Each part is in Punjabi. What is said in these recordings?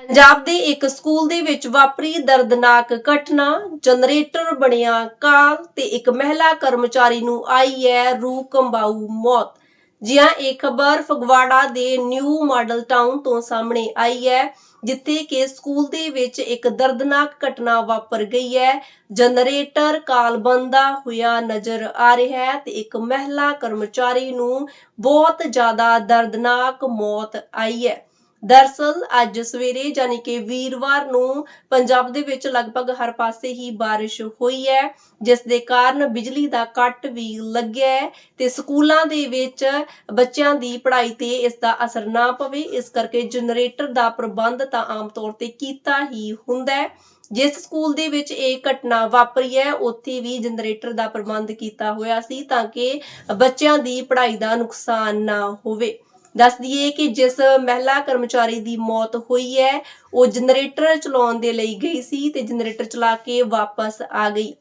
ਪੰਜਾਬ ਦੇ ਇੱਕ ਸਕੂਲ ਦੇ ਵਿੱਚ ਵਾਪਰੀ ਦਰਦਨਾਕ ਘਟਨਾ, ਜਨਰੇਟਰ ਬਣਿਆ ਕਾਲ ਤੇ ਇੱਕ ਮਹਿਲਾ ਕਰਮਚਾਰੀ ਨੂੰ ਆਈ ਹੈ ਰੂਹ ਕੰਬਾਊ ਮੌਤ। ਜਿਹਾ ਇਹ ਖਬਰ ਫਗਵਾੜਾ ਦੇ ਨਿਊ ਮਾਡਲ ਟਾਊਨ ਤੋਂ ਸਾਹਮਣੇ ਆਈ ਹੈ, ਜਿੱਥੇ ਕਿ ਸਕੂਲ ਦੇ ਵਿੱਚ ਇੱਕ ਦਰਦਨਾਕ ਘਟਨਾ ਵਾਪਰ ਗਈ ਹੈ। ਜਨਰੇਟਰ ਕਾਲ ਬੰਦਾ ਹੋਇਆ ਨਜ਼ਰ ਆ ਰਿਹਾ ਹੈ ਤੇ ਇੱਕ ਮਹਿਲਾ ਕਰਮਚਾਰੀ ਨੂੰ ਬਹੁਤ ਜ਼ਿਆਦਾ ਦਰਦਨਾਕ ਮੌਤ ਆਈ ਹੈ। ਦਰਸਲ ਅੱਜ ਸਵੇਰੇ ਯਾਨੀ ਕਿ ਵੀਰਵਾਰ ਨੂੰ ਪੰਜਾਬ ਦੇ ਵਿੱਚ ਲਗਭਗ ਹਰ ਪਾਸੇ ਹੀ ਬਾਰਿਸ਼ ਹੋਈ ਹੈ, ਜਿਸ ਦੇ ਕਾਰਨ ਬਿਜਲੀ ਦਾ ਕੱਟ ਵੀ ਲੱਗਿਆ ਤੇ ਸਕੂਲਾਂ ਦੇ ਵਿੱਚ ਬੱਚਿਆਂ ਦੀ ਪੜ੍ਹਾਈ ਤੇ ਇਸ ਦਾ ਅਸਰ ਨਾ ਪਵੇ, ਇਸ ਕਰਕੇ ਜਨਰੇਟਰ ਦਾ ਪ੍ਰਬੰਧ ਤਾਂ ਆਮ ਤੌਰ ਤੇ ਕੀਤਾ ਹੀ ਹੁੰਦਾ ਹੈ। ਜਿਸ ਸਕੂਲ ਦੇ ਵਿੱਚ ਇਹ ਘਟਨਾ ਵਾਪਰੀ ਹੈ, ਉੱਥੇ ਵੀ ਜਨਰੇਟਰ ਦਾ ਪ੍ਰਬੰਧ ਕੀਤਾ ਹੋਇਆ ਸੀ ਤਾਂ ਕਿ ਬੱਚਿਆਂ ਦੀ ਪੜ੍ਹਾਈ ਦਾ ਨੁਕਸਾਨ ਨਾ ਹੋਵੇ। ਦੱਸ ਦਈਏ ਕਿ ਜਿਸ ਮਹਿਲਾ ਕਰਮਚਾਰੀ ਦੀ ਮੌਤ ਹੋਈ ਹੈ, ਉਹ ਜਨਰੇਟਰ ਚਲਾਉਣ ਦੇ ਲਈ ਗਈ ਸੀ ਤੇ ਜਨਰੇਟਰ ਚਲਾ ਕੇ ਵਾਪਸ ਆ ਗਈ।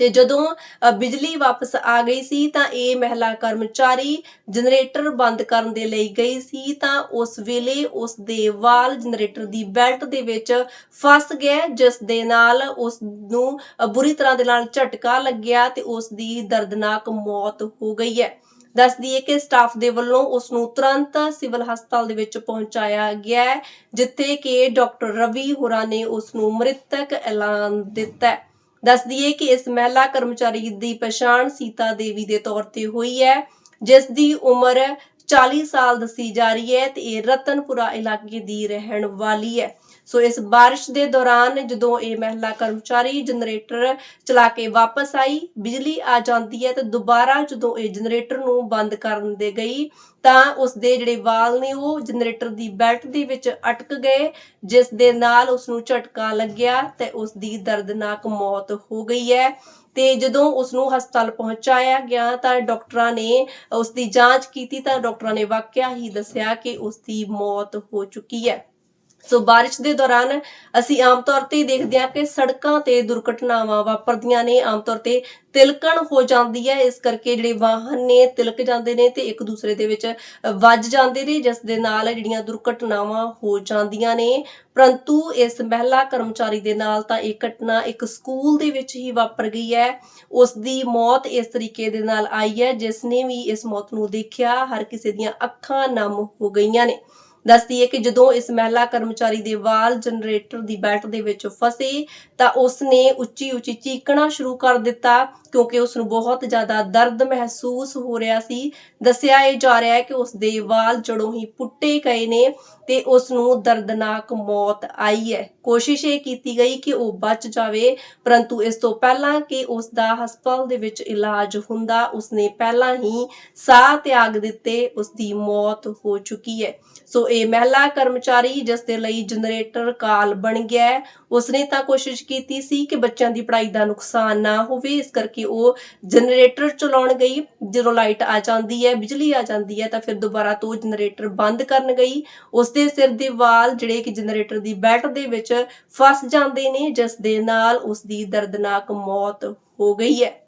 ਤੇ ਜਦੋਂ ਬਿਜਲੀ ਵਾਪਸ ਆ ਗਈ ਸੀ ਤਾਂ ਇਹ ਮਹਿਲਾ ਕਰਮਚਾਰੀ ਜਨਰੇਟਰ ਬੰਦ ਕਰਨ ਦੇ ਲਈ ਗਈ ਸੀ ਤਾਂ ਉਸ ਵੇਲੇ ਉਸ ਦੇ ਵਾਲ ਜਨਰੇਟਰ ਦੀ ਬੈਲਟ ਦੇ ਵਿੱਚ ਫਸ ਗਿਆ ਜਿਸ ਦੇ ਨਾਲ ਉਸ ਨੂੰ ਬੁਰੀ ਤਰ੍ਹਾਂ ਦੇ ਨਾਲ ਝਟਕਾ ਲੱਗਿਆ ਤੇ ਉਸ ਦੀ ਦਰਦਨਾਕ ਮੌਤ ਹੋ ਗਈ ਹੈ। ਦੱਸ ਦਈਏ ਕਿ ਸਟਾਫ ਦੇ ਵੱਲੋਂ ਉਸ ਨੂੰ ਤੁਰੰਤ ਸਿਵਲ ਹਸਪਤਾਲ ਦੇ ਵਿੱਚ ਪਹੁੰਚਾਇਆ ਗਿਆ ਹੈ, ਜਿੱਥੇ ਕਿ ਡਾਕਟਰ ਰਵੀ ਹੋਰਾਂ ਨੇ ਉਸ ਨੂੰ ਮ੍ਰਿਤਕ ਐਲਾਨ ਦਿੱਤਾ ਹੈ। ਦੱਸ ਦਈਏ ਕਿ ਇਸ ਮਹਿਲਾ ਕਰਮਚਾਰੀ ਦੀ ਪਛਾਣ ਸੀਤਾ ਦੇਵੀ ਦੇ ਤੌਰ ਤੇ ਹੋਈ ਹੈ, ਜਿਸ ਦੀ ਉਮਰ 40 ਸਾਲ ਦੱਸੀ ਜਾ ਰਹੀ ਹੈ ਤੇ ਇਹ ਰਤਨਪੁਰਾ ਇਲਾਕੇ ਦੀ ਰਹਿਣ ਵਾਲੀ ਹੈ। ਸੋ ਇਸ ਬਾਰਿਸ਼ ਦੇ ਦੌਰਾਨ ਜਦੋਂ ਇਹ ਮਹਿਲਾ ਕਰਮਚਾਰੀ ਜਨਰੇਟਰ ਚਲਾ ਕੇ ਵਾਪਸ ਆਈ, ਬਿਜਲੀ ਆ ਜਾਂਦੀ ਹੈ ਤੇ ਦੁਬਾਰਾ ਜਦੋਂ ਇਹ ਜਨਰੇਟਰ ਨੂੰ ਬੰਦ ਕਰਨ ਦੇ ਗਈ ਤਾਂ ਉਸ ਦੇ ਜਿਹੜੇ ਵਾਲ ਨੇ ਉਹ ਜਨਰੇਟਰ ਦੀ ਬੈਲਟ ਦੇ ਵਿੱਚ ਅਟਕ ਗਏ, ਜਿਸ ਦੇ ਨਾਲ ਉਸ ਨੂੰ ਝਟਕਾ ਲੱਗਿਆ ਤੇ ਉਸ ਦੀ ਦਰਦਨਾਕ ਮੌਤ ਹੋ ਗਈ ਹੈ। ਤੇ ਜਦੋਂ ਉਸ ਨੂੰ ਹਸਪਤਾਲ ਪਹੁੰਚਾਇਆ ਗਿਆ ਤਾਂ ਡਾਕਟਰਾਂ ਨੇ ਉਸ ਦੀ ਜਾਂਚ ਕੀਤੀ ਤਾਂ ਡਾਕਟਰਾਂ ਨੇ ਵਾਕਿਆ ਹੀ ਦੱਸਿਆ ਕਿ ਉਸ ਦੀ ਮੌਤ ਹੋ ਚੁੱਕੀ ਹੈ। ਸੋ ਬਾਰਿਸ਼ ਦੇ ਦੌਰਾਨ ਅਸੀਂ ਆਮ ਤੌਰ ਤੇ ਦੇਖਦੇ ਹਾਂ ਕਿ ਸੜਕਾਂ ਤੇ ਦੁਰਘਟਨਾਵਾਂ ਵਾਪਰਦੀਆਂ ਨੇ। ਆਮ ਤੌਰ ਤੇ ਤਿਲਕਣ ਹੋ ਜਾਂਦੀ ਹੈ। ਇਸ ਕਰਕੇ ਜਿਹੜੇ ਵਾਹਨ ਨੇ ਤਿਲਕ ਜਾਂਦੇ ਨੇ ਤੇ ਇੱਕ ਦੂਸਰੇ ਦੇ ਵਿੱਚ ਵੱਜ ਜਾਂਦੇ ਨੇ, ਜਿਸ ਦੇ ਨਾਲ ਜਿਹੜੀਆਂ ਦੁਰਘਟਨਾਵਾਂ ਹੋ ਜਾਂਦੀਆਂ ਨੇ। ਪਰੰਤੂ ਇਸ ਮਹਿਲਾ ਕਰਮਚਾਰੀ ਦੇ ਨਾਲ ਤਾਂ ਇਹ ਘਟਨਾ ਇੱਕ ਸਕੂਲ ਦੇ ਵਿੱਚ ਹੀ ਵਾਪਰ ਗਈ ਹੈ। ਉਸ ਦੀ ਮੌਤ ਇਸ ਤਰੀਕੇ ਦੇ ਨਾਲ ਆਈ ਹੈ, ਜਿਸ ਨੇ ਵੀ ਇਸ ਮੌਤ ਨੂੰ ਦੇਖਿਆ। ਹਰ ਕਿਸੇ ਦੀਆਂ ਅੱਖਾਂ ਨਮ ਹੋ ਗਈਆਂ ਨੇ। ਦੱਸਦੀ ਹੈ ਕਿ ਜਦੋਂ ਇਸ ਮਹਿਲਾ ਕਰਮਚਾਰੀ ਦੇ ਵਾਲ ਜਨਰੇਟਰ ਦੀ ਬੈਲਟ ਦੇ ਵਿੱਚ ਫਸੇ ਤਾਂ ਉਸ ਨੇ ਉੱਚੀ ਉੱਚੀ ਚੀਕਣਾ ਸ਼ੁਰੂ ਕਰ ਦਿੱਤਾ, ਕਿਉਂਕਿ ਉਸ ਨੂੰ ਬਹੁਤ ਜ਼ਿਆਦਾ ਦਰਦ ਮਹਿਸੂਸ ਹੋ ਰਿਹਾ ਸੀ। ਦੱਸਿਆ ਇਹ ਜਾ ਰਿਹਾ ਹੈ ਕਿ ਉਸ ਦੇ ਵਾਲ ਜੜੋਂ ਹੀ ਪੁੱਟੇ ਗਏ ਨੇ ਤੇ ਉਸ ਨੂੰ ਦਰਦਨਾਕ ਮੌਤ ਆਈ ਹੈ। ਕੋਸ਼ਿਸ਼ ਇਹ ਕੀਤੀ ਗਈ ਕਿ ਉਹ ਬਚ ਜਾਵੇ, ਪਰੰਤੂ ਇਸ ਤੋਂ ਪਹਿਲਾਂ ਕਿ ਉਸ ਦਾ ਹਸਪਤਾਲ ਦੇ ਵਿੱਚ ਇਲਾਜ ਹੁੰਦਾ, ਉਸਨੇ ਪਹਿਲਾਂ ਹੀ ਸਾਹ ਤਿਆਗ ਦਿੱਤੇ ਉਸ ਦੀ ਮੌਤ ਹੋ ਚੁੱਕੀ ਹੈ। ਸੋ ਇਹ ਮਹਿਲਾ ਕਰਮਚਾਰੀ ਜਿਸ ਦੇ ਲਈ ਜਨਰੇਟਰ ਕਾਲ ਬਣ ਗਿਆ ਉਸਨੇ ਤਾਂ ਕੋਸ਼ਿਸ਼ ਕੀਤੀ ਸੀ ਕਿ ਬੱਚਿਆਂ ਦੀ ਪੜ੍ਹਾਈ ਦਾ ਨੁਕਸਾਨ ਨਾ ਹੋਵੇ, ਇਸ ਕਰਕੇ ਉਹ ਜਨਰੇਟਰ ਚਲਾਉਣ ਗਈ। ਜਦੋਂ ਲਾਈਟ ਆ ਜਾਂਦੀ ਹੈ, ਬਿਜਲੀ ਆ ਜਾਂਦੀ ਹੈ, ਤਾਂ ਫਿਰ ਦੁਬਾਰਾ ਤੋਂ ਜਨਰੇਟਰ ਬੰਦ ਕਰਨ ਗਈ। ਉਸ ਦੇ ਸਿਰ ਦੇ ਵਾਲ ਜਿਹੜੇ ਕਿ ਜਨਰੇਟਰ ਦੀ ਬੈਲਟ ਦੇ ਵਿੱਚ ਫਸ ਜਾਂਦੇ ਨੇ, ਜਿਸ ਦੇ ਨਾਲ ਉਸ ਦੀ ਦਰਦਨਾਕ ਮੌਤ ਹੋ ਗਈ ਹੈ।